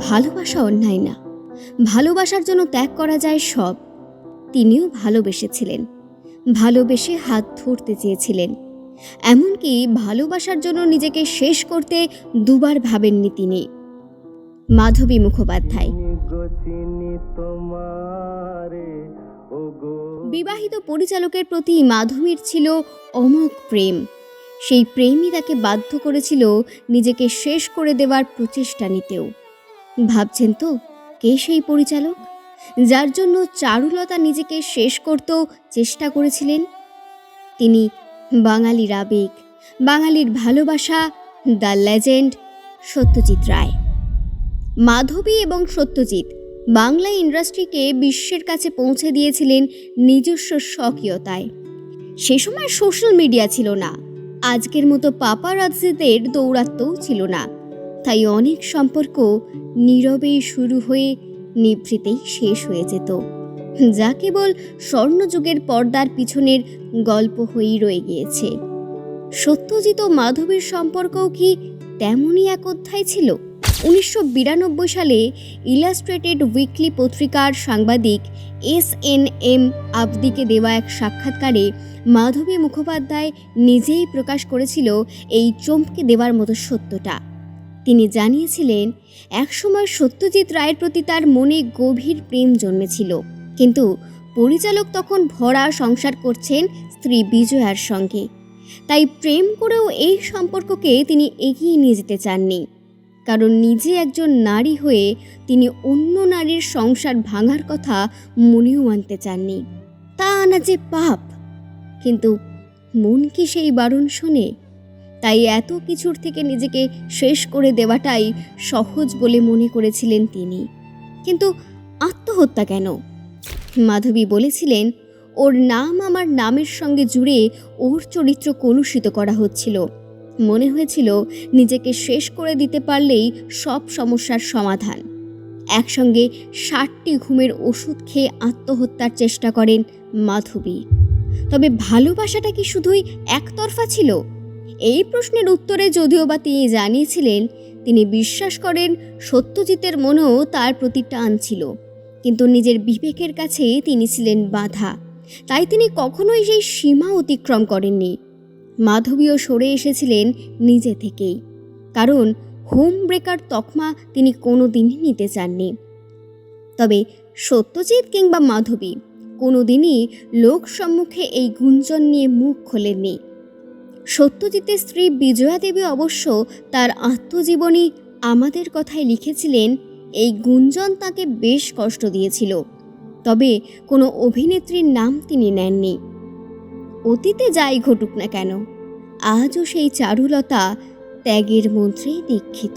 ভালোবাসা অন্যায় না। ভালোবাসার জন্য ত্যাগ করা যায় সব। তিনিও ভালোবেসেছিলেন। ভালোবেসে হাত ধরতে চেয়েছিলেন। এমনকি ভালোবাসার জন্য নিজেকে শেষ করতে দুবার ভাবেননি তিনি। মাধবী মুখোপাধ্যায়। বিবাহিত পরিচালকের প্রতি মাধবীর ছিল অমোঘ প্রেম। সেই প্রেমই তাকে বাধ্য করেছিল নিজেকে শেষ করে দেওয়ার প্রচেষ্টা নিতেও। ভাবছেন তো? কে সেই পরিচালক? যার জন্য চারুলতা নিজেকে শেষ করতেও চেষ্টা করেছিলেন? তিনি বাঙালির আবেগ, বাঙালির ভালোবাসা, দ্য লেজেন্ড সত্যজিৎ রায়। মাধবী এবং সত্যজিৎ বাংলা ইন্ডাস্ট্রিকে বিশ্বের কাছে পৌঁছে দিয়েছিলেন নিজস্ব স্বকীয়তায়। সে সময় সোশ্যাল মিডিয়া ছিল না। আজকের মতো পাপারাজ্জিদের দৌরাত্ম্যও ছিল না। তাই অনেক সম্পর্ক নীরবেই শুরু হয়ে নিভৃতেই শেষ হয়ে যেত। যা কেবল স্বর্ণযুগের পর্দার পিছনের গল্প হয়েই রয়ে গিয়েছে। সত্যজিৎ ও মাধবীর সম্পর্কও কি তেমনই এক অধ্যায় ছিল? উনিশশো বিরানব্বই সালে ইলাস্ট্রেটেড উইকলি পত্রিকার সাংবাদিক এস এন এম আবদিকে দেওয়া এক সাক্ষাৎকারে মাধবী মুখোপাধ্যায় নিজেই প্রকাশ করেছিল এই চমকে দেওয়ার মতো সত্যটা। তিনি জানিয়েছিলেন, একসময় সত্যজিৎ রায়ের প্রতি তার মনে গভীর প্রেম জন্মেছিল। কিন্তু পরিচালক তখন ভরা সংসার করছেন স্ত্রী বিজয়ার সঙ্গে। তাই প্রেম করেও এই সম্পর্ককে তিনি এগিয়ে নিয়ে যেতে চাননি। কারণ নিজে একজন নারী হয়ে তিনি অন্য নারীর সংসার ভাঙার কথা মনেও আনতে চাননি। তা আনা যে পাপ। কিন্তু মন কি সেই বারণ শোনে? তাই এত কিছুর থেকে নিজেকে শেষ করে দেওয়াটাই সহজ বলে মনে করেছিলেন তিনি। কিন্তু আত্মহত্যা কেন? মাধবী বলেছিলেন, ওর নাম আমার নামের সঙ্গে জুড়ে ওর চরিত্র কলুষিত করা হচ্ছিল। মনে হয়েছিল নিজেকে শেষ করে দিতে পারলেই সব সমস্যার সমাধান। একসঙ্গে ষাটটি ঘুমের ওষুধ খেয়ে আত্মহত্যার চেষ্টা করেন মাধবী। তবে ভালোবাসাটা কি শুধুই একতরফা ছিল? এই প্রশ্নের উত্তরে যদিও বা তিনি জানিয়েছিলেন, তিনি বিশ্বাস করেন সত্যজিতের মনেও তার প্রতি টান ছিল। কিন্তু নিজের বিবেকের কাছে তিনি ছিলেন বাধা। তাই তিনি কখনোই সেই সীমা অতিক্রম করেননি। মাধবীও সরে এসেছিলেন নিজে থেকেই। কারণ হোম ব্রেকার তকমা তিনি কোনো দিনই নিতে চাননি। তবে সত্যজিৎ কিংবা মাধবী কোনো দিনই লোক সম্মুখে এই গুঞ্জন নিয়ে মুখ খোলেননি। সত্যজিতের স্ত্রী বিজয়া দেবী অবশ্য তার আত্মজীবনী আমাদের কথায় লিখেছিলেন, এই গুঞ্জন তাকে বেশ কষ্ট দিয়েছিল। তবে কোনো অভিনেত্রীর নাম তিনি নেননি। অতীতে যাই ঘটুক না কেন, আজও সেই চারুলতা ত্যাগের মন্ত্রেই দীক্ষিত।